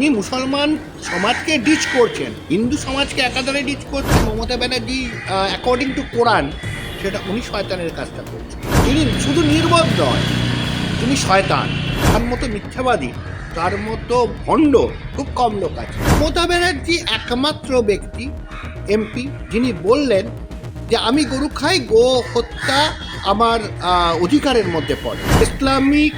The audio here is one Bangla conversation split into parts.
তিনি মুসলমান সমাজকে ডিচ করছেন। হিন্দু সমাজকে একাধারে ডিচ করছেন। মমতা ব্যানার্জি অ্যাকর্ডিং টু কোরআন সেটা উনি শয়তানের কাজটা করছেন। তিনি শুধু নির্বোধ নয়, তিনি শয়তান। তার মতো মিথ্যাবাদী, তার মতো ভণ্ড, খুব কম লোক আছে। মমতা ব্যানার্জি একমাত্র ব্যক্তি, এমপি, যিনি বললেন যে, আমি গরু খাই, গো হত্যা আমার অধিকারের মধ্যে পড়ে। ইসলামিক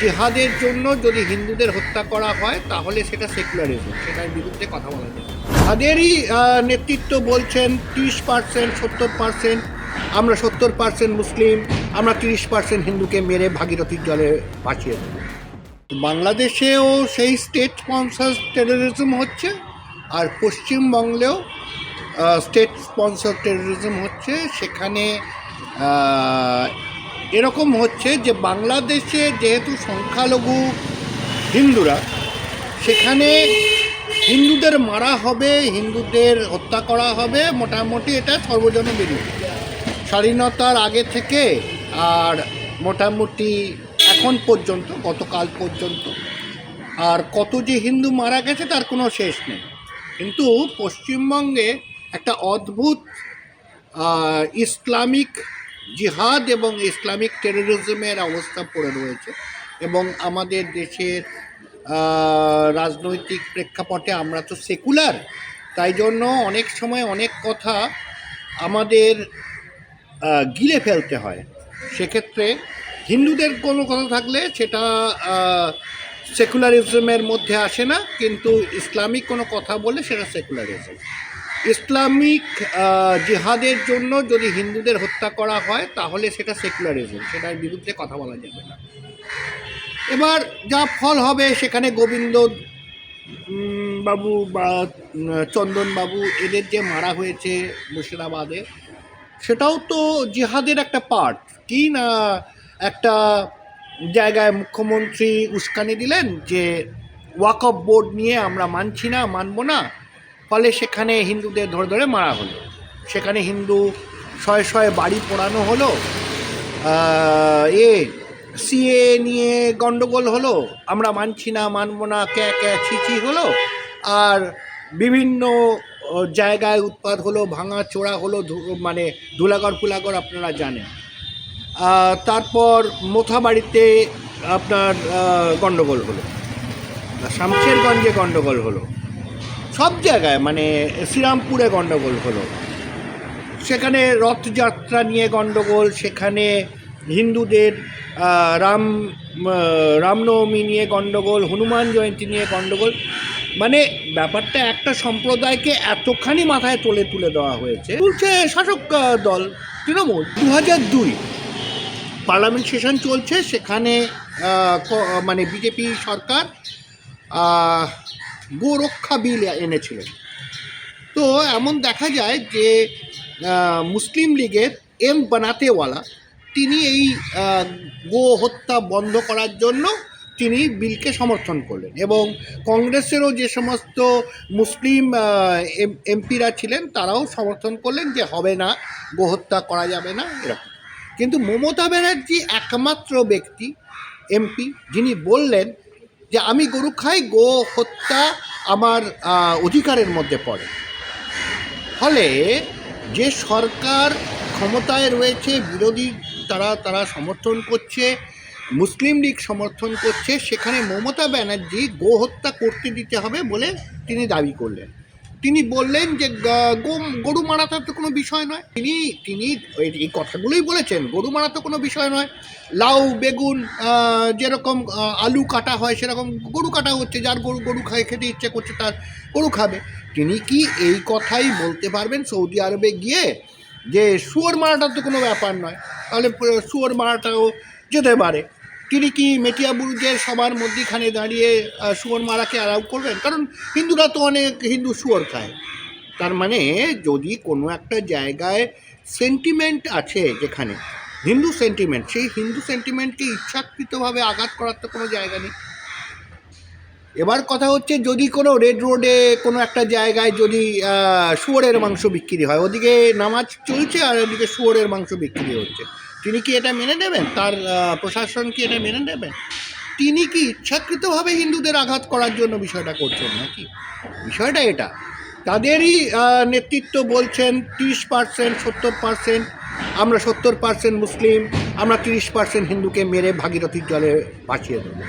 জিহাদের জন্য যদি হিন্দুদের হত্যা করা হয়, তাহলে সেটা সেকুলারিজম, সেটার বিরুদ্ধে কথা বলা যায়। তাদেরই নেতৃত্ব বলছেন তিরিশ পার্সেন্ট, সত্তর পার্সেন্ট, আমরা সত্তর পার্সেন্ট মুসলিম, আমরা তিরিশ পার্সেন্ট হিন্দুকে মেরে ভাগীরথীর জলে ভাসিয়ে দেবো। বাংলাদেশেও সেই স্টেট স্পন্সার টেরোরিজম হচ্ছে, আর পশ্চিমবঙ্গেও স্টেট স্পন্সর টেরোরিজম হচ্ছে, সেখানে এরকম হচ্ছে যে বাংলাদেশে যেহেতু সংখ্যালঘু হিন্দুরা, সেখানে হিন্দুদের মারা হবে, হিন্দুদের হত্যা করা হবে, মোটামুটি এটা সর্বজন বিরোধী স্বাধীনতার আগে থেকে আর মোটামুটি এখন পর্যন্ত, গতকাল পর্যন্ত। আর কত যে হিন্দু মারা গেছে তার কোনো শেষ নেই। কিন্তু পশ্চিমবঙ্গে একটা অদ্ভুত ইসলামিক জিহাদ এবং ইসলামিক টেরোরিজমের অবস্থা পড়ে রয়েছে এবং আমাদের দেশের রাজনৈতিক প্রেক্ষাপটে আমরা তো সেকুলার। তাই জন্য অনেক সময় অনেক কথা আমাদের গিলে ফেলতে হয়। সেক্ষেত্রে হিন্দুদের কোনো কথা থাকলে সেটা সেকুলারিজমের মধ্যে আসে না, কিন্তু ইসলামিক কোনো কথা বলে সেটা সেকুলারিজম। ইসলামিক জিহাদের জন্য যদি হিন্দুদের হত্যা করা হয় তাহলে সেটা সেকুলারিজম সেটার বিরুদ্ধে কথা বলা যাবে না। এবার যা ফল হবে সেখানে গোবিন্দ বাবু বা উম, চন্দন বাবু এদের যে মারা হয়েছে মুর্শিদাবাদে সেটাও তো জিহাদের একটা পার্ট কি না একটা জায়গায় মুখ্যমন্ত্রী উস্কানি দিলেন যে ওয়াকফ বোর্ড নিয়ে আমরা মানছি না মানবো না। ফলে সেখানে হিন্দুদের ধরে ধরে মারা হলো। সেখানে হিন্দু শয়ে শয়ে বাড়ি পোড়ানো হলো। এ সিএ নিয়ে গন্ডগোল হলো। আমরা মানছি না মানবো না ক্যা ক্যা ছিচি হলো। আর বিভিন্ন জায়গায় উৎপাদ হলো ভাঙা চোরা হলো মানে ধুলাগড় ফুলাগড় আপনারা জানেন। তারপর মোথাবাড়িতে আপনার আহ, গন্ডগোল হলো। শামশেরগঞ্জে গন্ডগোল হলো। সব জায়গায় মানে শ্রীরামপুরে গন্ডগোল হলো। সেখানে রথযাত্রা নিয়ে গণ্ডগোল সেখানে হিন্দুদের রাম রামনবমী নিয়ে গন্ডগোল, হনুমান জয়ন্তী নিয়ে গণ্ডগোল মানে ব্যাপারটা একটা সম্প্রদায়কে এতখানি মাথায় তোলে তুলে দেওয়া হয়েছে। বলছে শাসক দল তৃণমূল। দু হাজার দুই পার্লামেন্ট সেশন চলছে, সেখানে মানে বিজেপি সরকার গোরক্ষা বিল এনেছিলেন। তো এমন দেখা যায় যে মুসলিম লীগের এম বানাতেওয়ালা, তিনি এই গো হত্যা বন্ধ করার জন্য তিনি বিলকে সমর্থন করলেন এবং কংগ্রেসেরও যে সমস্ত মুসলিম এমপিরা ছিলেন, তারাও সমর্থন করলেন যে হবে না, গো হত্যা করা যাবে না, এরকম। কিন্তু মমতা ব্যানার্জি একমাত্র ব্যক্তি, এমপি, যিনি বললেন যে আমি গরু খাই, গো হত্যা আমার অধিকারের মধ্যে পড়ে। ফলে যে সরকার ক্ষমতায় রয়েছে, বিরোধী তারা তারা সমর্থন করছে, মুসলিম লীগ সমর্থন করছে, সেখানে মমতা ব্যানার্জি গো হত্যা করতে দিতে হবে বলে তিনি দাবি করলেন। তিনি বললেন যে গরু মারাটা তো কোনো বিষয় নয়। তিনি তিনি এই- কথাগুলোই বলেছেন, গরু মারা তো কোনো বিষয় নয়। লাউ, বেগুন যেরকম আলু কাটা হয়, সেরকম গরু কাটা হচ্ছে, যার গরু গরু খাই খেতে ইচ্ছে করছে, তার গরু খাবে। তিনি কি এই কথাই বলতে পারবেন সৌদি আরবে গিয়ে? যে, শুয়োর মারাটা তো কোনো ব্যাপার নয়। তাহলে, শুয়োর মারাটাও যেতে পারে। তিনি কি মেটিয়া বুরুজের সবার মধ্যিখানে দাঁড়িয়ে শুয়োর মারাকে অ্যালাউ করবেন? কারণ হিন্দুরা তো অনেক হিন্দু শুয়োর খায়। তার মানে যদি কোনো একটা জায়গায় সেন্টিমেন্ট আছে যেখানে, হিন্দু সেন্টিমেন্ট সেই হিন্দু সেন্টিমেন্টকে ইচ্ছাকৃতভাবে আঘাত করার তো কোনো জায়গা নেই। এবার কথা হচ্ছে যদি কোনো রেড রোডে কোনো একটা জায়গায় যদি শুয়োরের মাংস বিক্রি হয়, ওদিকে নামাজ চলছে আর ওদিকে শুয়োরের মাংস বিক্রি হচ্ছে। তিনি কি এটা মেনে নেবেন? তার প্রশাসন কি এটা মেনে নেবেন তিনি কি ইচ্ছাকৃতভাবে হিন্দুদের আঘাত করার জন্য বিষয়টা করছেন নাকি? বিষয়টা এটা। তাদেরই নেতৃত্ব বলছেন তিরিশ পার্সেন্ট, সত্তর পার্সেন্ট, আমরা সত্তর পার্সেন্ট মুসলিম, আমরা তিরিশ পার্সেন্ট হিন্দুকে মেরে ভাগীরথীর জলে ভাসিয়ে দেবো।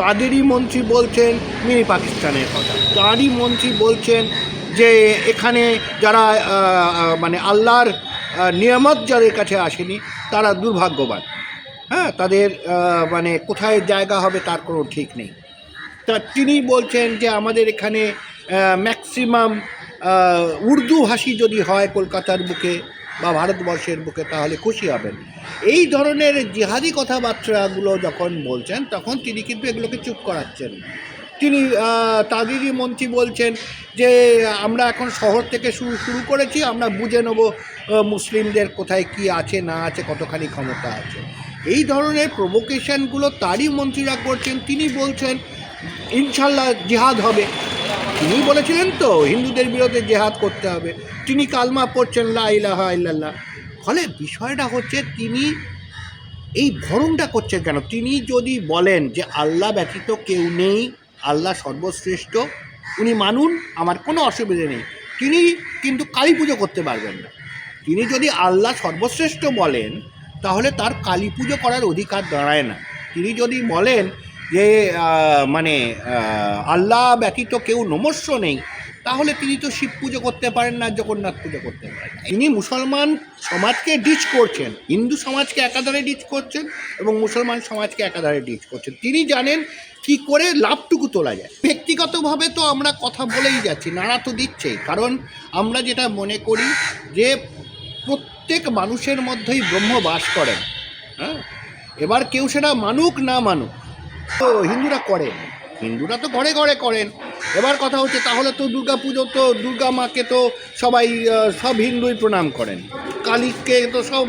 তাদেরই মন্ত্রী বলছেন মিনি পাকিস্তানের কথা। তারই মন্ত্রী বলছেন যে এখানে যারা মানে আল্লাহর নিয়ামত যাদের কাছে আসেনি তারা দুর্ভাগ্যবান। হ্যাঁ তাদের মানে কোথায় জায়গা হবে তার কোনো ঠিক নেই। তা তিনি বলছেন যে আমাদের এখানে ম্যাক্সিমাম উর্দু ভাষী যদি হয় কলকাতার বুকে বা ভারতবর্ষের বুকে তাহলে খুশি হবেন। এই ধরনের জিহাদি কথাবার্তাগুলো যখন বলছেন, তখন তিনি কিন্তু এগুলোকে চুপ করাচ্ছেন। তিনি তাদেরই মন্ত্রী বলছেন যে, আমরা এখন শহর থেকে শুরু শুরু করেছি, আমরা বুঝে নেব মুসলিমদের কোথায় কি আছে, না আছে, কতখানি ক্ষমতা আছে। এই ধরনের প্রভোকেশনগুলো তারই মন্ত্রীরা করছেন। তিনি বলছেন, ইনশাল্লাহ জেহাদ হবে। তিনি বলেছিলেন তো, হিন্দুদের বিরুদ্ধে জেহাদ করতে হবে। তিনি কালমা পড়ছেন, লা ইলাহা ফলে বিষয়টা হচ্ছে, তিনি এই ভরণটা করছেন কেন? তিনি যদি বলেন যে, আল্লাহ ব্যতীত কেউ নেই আল্লাহ সর্বশ্রেষ্ঠ, উনি মানুন, আমার কোনো অসুবিধে নেই। তিনি কিন্তু কালী পুজো করতে পারবেন না। তিনি যদি আল্লাহ সর্বশ্রেষ্ঠ বলেন, তাহলে তার কালী পুজো করার অধিকার দাঁড়ায় না। তিনি যদি বলেন যে মানে আল্লাহ ব্যতীত কেউ নমস্য নেই, তাহলে তিনি তো শিব পুজো করতে পারেন না, জগন্নাথ পুজো করতে পারেন। তিনি মুসলমান সমাজকে ডিচ করছেন, হিন্দু সমাজকে একাধারে ডিচ করছেন এবং মুসলমান সমাজকে একাধারে ডিচ করছেন। তিনি জানেন কি করে লাভটুকু তোলা যায়? ব্যক্তিগতভাবে তো আমরা কথা বলেই যাচ্ছি, নাড়া তো দিচ্ছেই। কারণ আমরা যেটা মনে করি যে প্রত্যেক মানুষের মধ্যেই ব্রহ্ম বাস করেন হ্যাঁ? এবার কেউ সেটা মানুক না মানুক, তো হিন্দুরা করেন। হিন্দুরা তো ঘরে ঘরে করেন। এবার কথা হচ্ছে, তাহলে তো দুর্গা পুজো তো, দুর্গা মাকে তো সবাই সব হিন্দুই প্রণাম করেন। কালীকে তো সব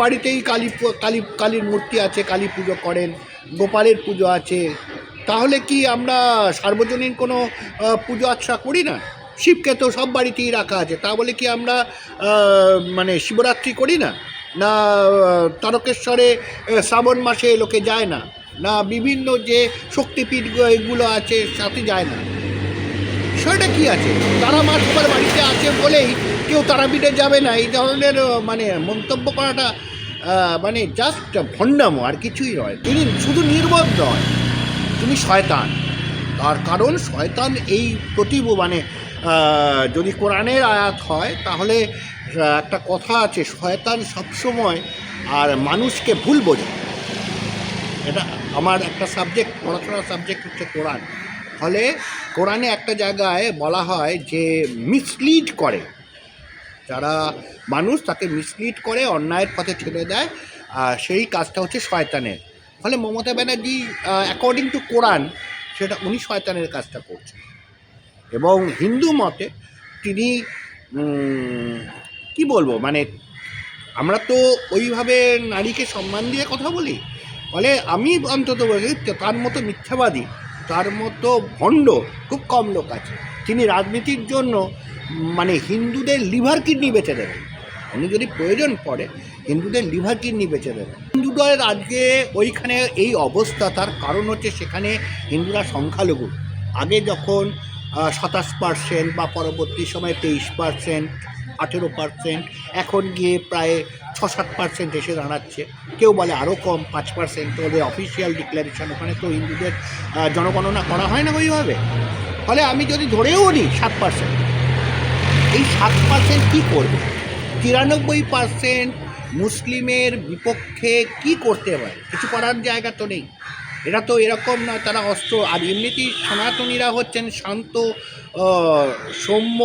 বাড়িতেই কালী কালী, কালীর মূর্তি আছে, কালী পুজো করেন। গোপালের পুজো আছে, তাহলে কি আমরা সার্বজনীন কোনো পুজো আচ্ছা করি না? শিবকে তো সব বাড়িতেই রাখা আছে, তা বলে কি আমরা মানে শিবরাত্রি করি না? না তারকেশ্বরে শ্রাবণ মাসে লোকে যায় না না বিভিন্ন যে শক্তিপীঠ এগুলো আছে, সাথে যায় না। বিষয়টা কি আছে? তারা মা সবার বাড়িতে আছে বলেই কেউ তারাপীঠে যাবে না, এই ধরনের মানে মন্তব্য করাটা মানে জাস্ট ভণ্ডাম, আর কিছুই নয়। তিনি শুধু নির্বোধ নয় তুমি শয়তান। তার কারণ শয়তান এই প্রতিব মানে যদি কোরআনের আয়াত হয়, তাহলে একটা কথা আছে, শয়তান সবসময় আর মানুষকে ভুল বোঝে। এটা আমার একটা সাবজেক্ট পড়াশোনার সাবজেক্ট হচ্ছে কোরআন। ফলে কোরআনে একটা জায়গায় বলা হয় যে মিসলিড করে। যারা মানুষ তাকে মিসলিড করে, অন্যায়ের পথে ঠেলে দেয়, আর সেই কাজটা হচ্ছে শয়তানের। ফলে মমতা ব্যানার্জি অ্যাকর্ডিং টু কোরআন সেটা উনি শয়তানের কাজটা করছেন। এবং হিন্দু মতে তিনি কি বলব মানে আমরা তো ওইভাবে নারীকে সম্মান দিয়ে কথা বলি। ফলে আমি অন্তত বলি তার মতো মিথ্যাবাদী, তার মতো ভণ্ড, খুব কম লোক আছে। তিনি রাজনীতির জন্য মানে হিন্দুদের লিভার কিডনি বেচে দেবেন উনি যদি প্রয়োজন পড়ে, হিন্দুদের লিভার কিডনি বেচে দেবেন হিন্দুদের আজকে ওইখানে এই অবস্থা, তার কারণ হচ্ছে সেখানে হিন্দুরা সংখ্যালঘু। আগে যখন সাতাশ পার্সেন্ট বা পরবর্তী সময়ে তেইশ পার্সেন্ট আঠেরো পার্সেন্ট এখন গিয়ে প্রায় ছ সাত পার্সেন্ট এসে দাঁড়াচ্ছে। কেউ বলে আরও কম, পাঁচ পার্সেন্ট ওদের অফিসিয়াল ডিক্লারেশন ওখানে তো হিন্দুদের জনগণনা করা হয় না ওইভাবে। ফলে আমি যদি ধরেও নিই সাত পার্সেন্ট এই সাত পার্সেন্ট কী করবে? তিরানব্বই পার্সেন্ট মুসলিমের বিপক্ষে কি করতে পারে? কিছু করার জায়গা তো নেই। এরা তো এরকম না, তারা অস্ত্র, আর এমনিতেই সনাতনীরা হচ্ছেন শান্ত সৌম্য,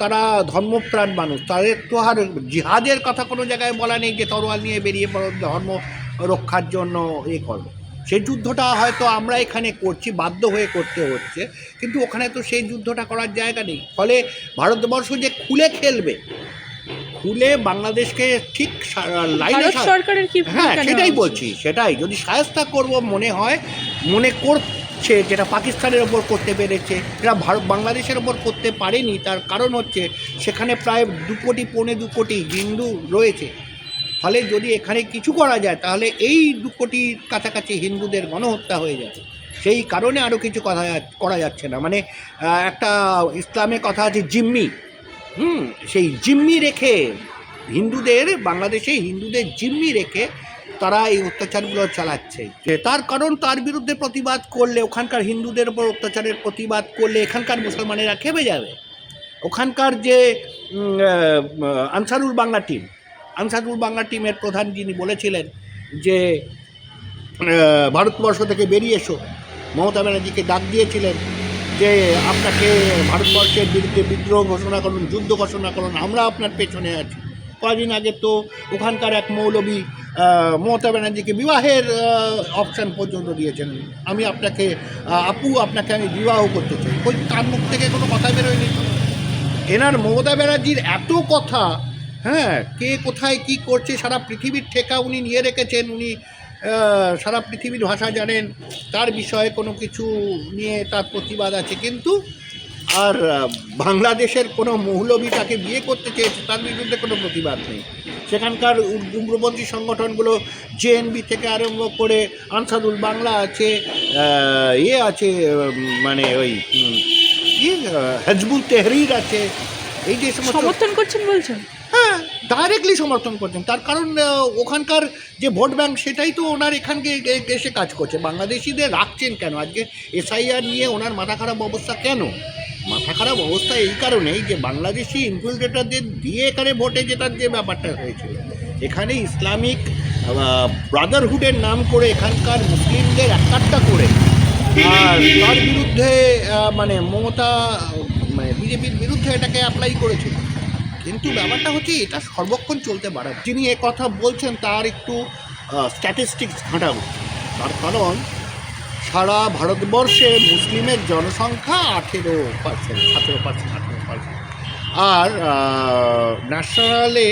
তারা ধর্মপ্রাণ মানুষ। তাদের তো আর জিহাদের কথা কোনো জায়গায় বলা নেই যে তরোয়াল নিয়ে বেরিয়ে পড়ো, ধর্ম রক্ষার জন্য এ করো সেই যুদ্ধটা হয়তো আমরা এখানে করছি বাধ্য হয়ে করতে হচ্ছে কিন্তু ওখানে তো সেই যুদ্ধটা করার জায়গা নেই। ফলে ভারতবর্ষ যে খুলে খেলবে খুলে বাংলাদেশকে ঠিক লাইনে সরকারের কি হ্যাঁ সেটাই বলছি সেটাই। যদি সায়স্তা করব মনে হয় মনে করছে যেটা পাকিস্তানের ওপর করতে পেরেছে এরা ভারত বাংলাদেশের ওপর করতে পারেনি তার কারণ হচ্ছে সেখানে প্রায় দু কোটি পৌনে দু কোটি হিন্দু রয়েছে। ফলে যদি এখানে কিছু করা যায়, তাহলে এই দু কোটির কাছাকাছি হিন্দুদের গণহত্যা হয়ে যাবে। সেই কারণে আরও কিছু কথা করা যাচ্ছে না। মানে একটা ইসলামে কথা আছে, জিম্মি। হুম, সেই জিম্মি রেখে হিন্দুদের, বাংলাদেশে হিন্দুদের জিম্মি রেখে তারা এই অত্যাচারগুলো চালাচ্ছে। তার কারণ তার বিরুদ্ধে প্রতিবাদ করলে, ওখানকার হিন্দুদের উপর অত্যাচারের প্রতিবাদ করলে এখানকার মুসলমানেরা খেপে যাবে। ওখানকার যে আনসারুল বাংলা টিম আনসারুল বাংলা টিমের প্রধান যিনি বলেছিলেন যে ভারতবর্ষ থেকে বেরিয়ে এসো। মমতা ব্যানার্জিকে ডাক দিয়েছিলেন যে, আপনাকে ভারতবর্ষের বিরুদ্ধে বিদ্রোহ ঘোষণা করুন, যুদ্ধ ঘোষণা করুন, আমরা আপনার পেছনে আছি। কদিন আগে তো ওখানকার এক মৌলবী মমতা ব্যানার্জিকে বিবাহের অপশান পর্যন্ত দিয়েছেন। আমি আপনাকে আপু, আপনাকে আমি বিবাহ করতে চাই। ওই তার মুখ থেকে কোনো কথা বেরোয়নি। এনার মমতা ব্যানার্জির এত কথা হ্যাঁ কে কোথায় কি করছে, সারা পৃথিবীর ঠেকা উনি নিয়ে রেখেছেন, উনি সারা পৃথিবীর ভাষা জানেন, তার বিষয়ে কোনো কিছু নিয়ে তার প্রতিবাদ আছে। কিন্তু আর বাংলাদেশের কোনো মৌলবী তাকে বিয়ে করতে চেয়েছে, তার বিরুদ্ধে কোনো প্রতিবাদ নেই। সেখানকার উগ্রপন্থী সংগঠনগুলো জেএনবি থেকে আরম্ভ করে আনসারুল বাংলা আছে ইয়ে আছে মানে ওই ইয়ে হেজবুল তেহরির আছে। এই যে সমর্থন করছেন বলছেন? ডাইরেক্টলি সমর্থন করছেন। তার কারণ ওখানকার যে ভোট ব্যাংক, সেটাই তো ওনার এখানকে এসে কাজ করছে। বাংলাদেশিদের রাখছেন কেন? আজকে এসআইআর নিয়ে ওনার মাথা খারাপ অবস্থা কেন? মাথা খারাপ অবস্থা এই কারণেই যে বাংলাদেশি ইনফিল্ট্রেটারদের দিয়ে এখানে ভোটে জেতার যে ব্যাপারটা হয়েছিল। এখানে ইসলামিক ব্রাদারহুডের নাম করে এখানকার মুসলিমদের একাট্টা করে আর তার বিরুদ্ধে মানে মমতা মানে বিজেপির বিরুদ্ধে এটাকে অ্যাপ্লাই করেছিল। কিন্তু ব্যাপারটা হচ্ছে এটা সর্বক্ষণ চলতে পারে যিনি এ কথা বলছেন তার একটু স্ট্যাটিস্টিক্স ঘাঁটা উচিত। তার কারণ, সারা ভারতবর্ষে মুসলিমের জনসংখ্যা আঠেরো পার্সেন্ট সতেরো পার্সেন্ট আঠেরো পার্সেন্ট আর ন্যাশনালে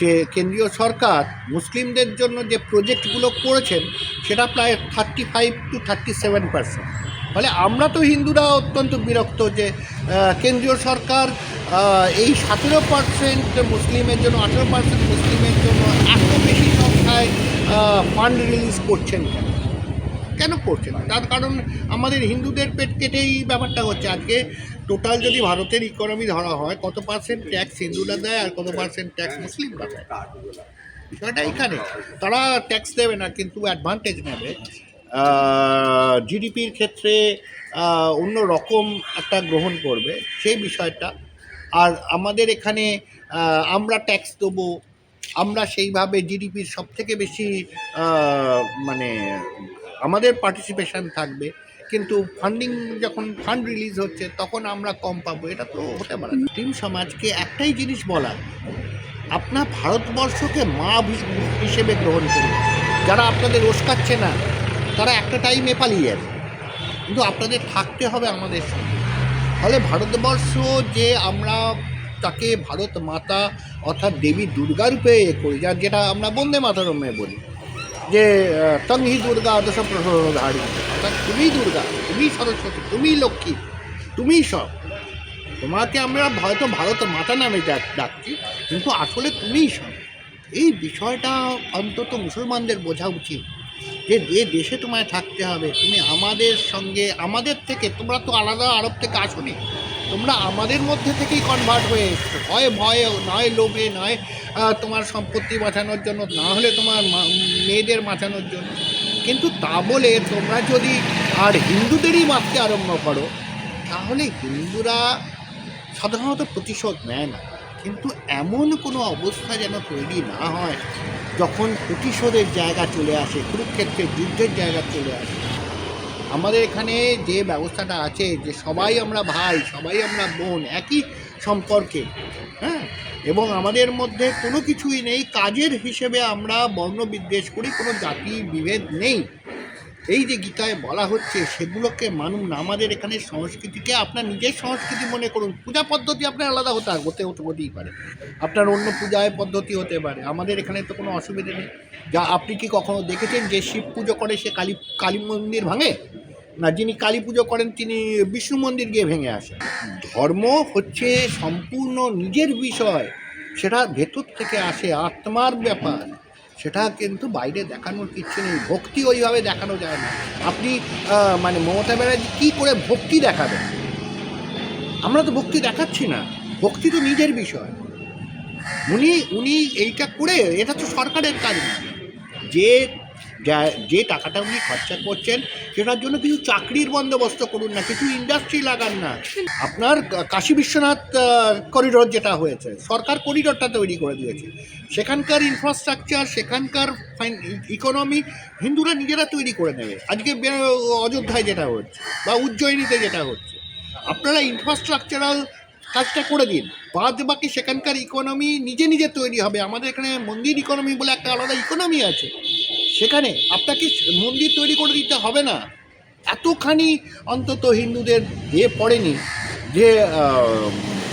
যে কেন্দ্রীয় সরকার মুসলিমদের জন্য যে প্রজেক্টগুলো করেছেন, সেটা প্রায় thirty five to thirty seven percent ফলে আমরা তো হিন্দুরা অত্যন্ত বিরক্ত যে কেন্দ্রীয় সরকার এই সতেরো পার্সেন্ট মুসলিমের জন্য, আঠেরো পার্সেন্ট মুসলিমের জন্য এত বেশি সংখ্যায় ফান্ড রিলিজ করছেন কেন? কেন করছে না তার কারণ আমাদের হিন্দুদের পেট কেটেই ব্যাপারটা হচ্ছে। আজকে টোটাল যদি ভারতের ইকোনমি ধরা হয়, কত পার্সেন্ট ট্যাক্স হিন্দুরা দেয় আর কত পার্সেন্ট ট্যাক্স মুসলিমরা দেয়? বিষয়টা এখানে। তারা ট্যাক্স দেবে না, কিন্তু অ্যাডভান্টেজ নেবে। জিডিপির ক্ষেত্রে অন্য রকম একটা গ্রহণ করবে, সেই বিষয়টা। আর আমাদের এখানে আমরা ট্যাক্স দেবো, আমরা সেইভাবে জিডিপির সব থেকে বেশি মানে আমাদের পার্টিসিপেশন থাকবে। কিন্তু ফান্ডিং যখন ফান্ড রিলিজ হচ্ছে, তখন আমরা কম পাবো, এটা তো হতে পারে মুসলিম সমাজকে একটাই জিনিস বলার আপনার ভারতবর্ষকে মা হিসেবে গ্রহণ করুন। যারা আপনাদের ওস্কাচ্ছে না তারা একটা টাইমে পালিয়ে যাবে। কিন্তু আপনাদের থাকতে হবে আমাদের সঙ্গে। ফলে ভারতবর্ষ যে আমরা তাকে ভারত মাতা অর্থাৎ দেবী দুর্গা রূপে এ করি, যার যেটা আমরা বন্দে মাতারমে বলি, যে তংহি দুর্গা দশ প্রহরধারী। অর্থাৎ তুমি দুর্গা, তুমি সরস্বতী, তুমি লক্ষ্মী তুমিই সব। তোমাকে আমরা হয়তো ভারত মাতা নামে ডাক- ডাকছি, কিন্তু আসলে তুমিই সব। এই বিষয়টা অন্তত মুসলমানদের বোঝা উচিত। যে যে দেশে তোমায় থাকতে হবে, তুমি আমাদের সঙ্গে, আমাদের থেকে, তোমরা তো আলাদা আরব থেকে আসোনি, তোমরা আমাদের মধ্যে থেকেই কনভার্ট হয়ে এসছো। হয় ভয়ে, নয় লোভে, নয় তোমার সম্পত্তি বাঁচানোর জন্য, না হলে তোমার মেয়েদের বাঁচানোর জন্য। কিন্তু তা বলে তোমরা যদি আর হিন্দুদেরই মারতে আরম্ভ করো, তাহলে হিন্দুরা সাধারণত প্রতিশোধ নেয় না। কিন্তু এমন কোনো অবস্থা যেন তৈরি না হয় যখন প্রতিশোধের জায়গা চলে আসে, কুরুক্ষেত্রের যুদ্ধের জায়গা চলে আসে। আমাদের এখানে যে ব্যবস্থাটা আছে যে সবাই আমরা ভাই, সবাই আমরা বোন, একই সম্পর্কে হ্যাঁ? এবং আমাদের মধ্যে কোনো কিছুই নেই, কাজের হিসেবে আমরা বর্ণ বিদ্বেষ করি, কোনো জাতি বিভেদ নেই। এই যে গীতায় বলা হচ্ছে, সেগুলোকে মানুন আমাদের এখানে সংস্কৃতিকে আপনার নিজের সংস্কৃতি মনে করুন। পূজা পদ্ধতি আপনার আলাদা হতে হতে হতে, হতেই পারে। আপনার অন্য পূজায় পদ্ধতি হতে পারে। আমাদের এখানে তো কোনো অসুবিধে নেই। যা আপনি কি কখনো দেখেছেন যে শিব পুজো করে সে কালী কালী মন্দির ভাঙে? না, যিনি কালী পুজো করেন তিনি বিষ্ণু মন্দির গিয়ে ভেঙে আসেন। ধর্ম হচ্ছে সম্পূর্ণ নিজের বিষয়। সেটা ভেতর থেকে আসে আত্মার ব্যাপার। সেটা কিন্তু বাইরে দেখানোর কিচ্ছু নেই। ভক্তি ওইভাবে দেখানো যায় না। আপনি মানে মমতা ব্যানার্জি কী করে ভক্তি দেখাবেন? আমরা তো ভক্তি দেখাচ্ছি না। ভক্তি তো নিজের বিষয়। উনি উনি এইটা করে, এটা তো সরকারের কাজ যে যা- যে টাকাটা উনি খরচা করছেন, সেটার জন্য কিছু চাকরির বন্দোবস্ত করুন না, কিছু ইন্ডাস্ট্রি লাগান না। আপনার কাশী বিশ্বনাথ করিডোর যেটা হয়েছে, সরকার করিডোরটা তৈরি করে দিয়েছে। সেখানকার ইনফ্রাস্ট্রাকচার সেখানকার ইকোনমি হিন্দুরা নিজেরা তৈরি করে নেবে। আজকে অযোধ্যায় যেটা হচ্ছে, বা উজ্জয়িনীতে যেটা হচ্ছে। আপনারা ইনফ্রাস্ট্রাকচারাল কাজটা করে দিন। বাদ বাকি সেখানকার ইকোনমি নিজে নিজে তৈরি হবে। আমাদের এখানে মন্দির ইকোনমি বলে একটা আলাদা ইকোনমি আছে। সেখানে আপনাকে মন্দির তৈরি করে দিতে হবে না। এতখানি অন্তত হিন্দুদের যে পড়েনি, যে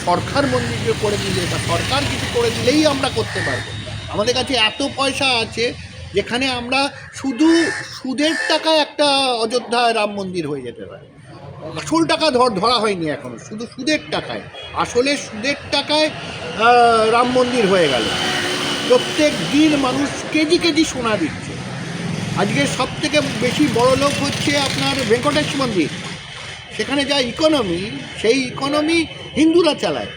সরকার মন্দির করে দিলে বা সরকার কিছু করে দিলেই আমরা করতে পারব। আমাদের কাছে এত পয়সা আছে, যেখানে আমরা শুধু সুদের টাকায় একটা অযোধ্যা রাম মন্দির হয়ে যেতে পারে। আসল টাকা ধর, ধরা হয়নি এখনও, শুধু সুদের টাকায়। আসলে সুদের টাকায় রাম মন্দির হয়ে গেল। প্রত্যেক দিন মানুষ কেজি কেজি সোনা দিচ্ছে। আজকে সব থেকে বেশি বড় লোক হচ্ছে আপনার ভেঙ্কটেশ মন্দির। সেখানে যা ইকোনমি সেই ইকোনমি হিন্দুরা চালায়।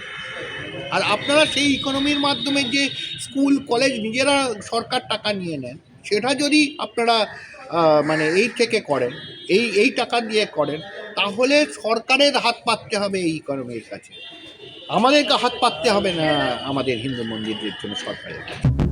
আর আপনারা সেই ইকোনমির মাধ্যমে যে স্কুল, কলেজ নিজেরা সরকার টাকা নিয়ে নেন, সেটা যদি আপনারা মানে এই থেকে করেন, এই এই টাকা দিয়ে করেন তাহলে সরকারের হাত পাততে হবে এই কর্মের কাছে। আমাদেরকে হাত পাততে হবে না আমাদের হিন্দু মন্দিরের জন্য সরকারের কাছে।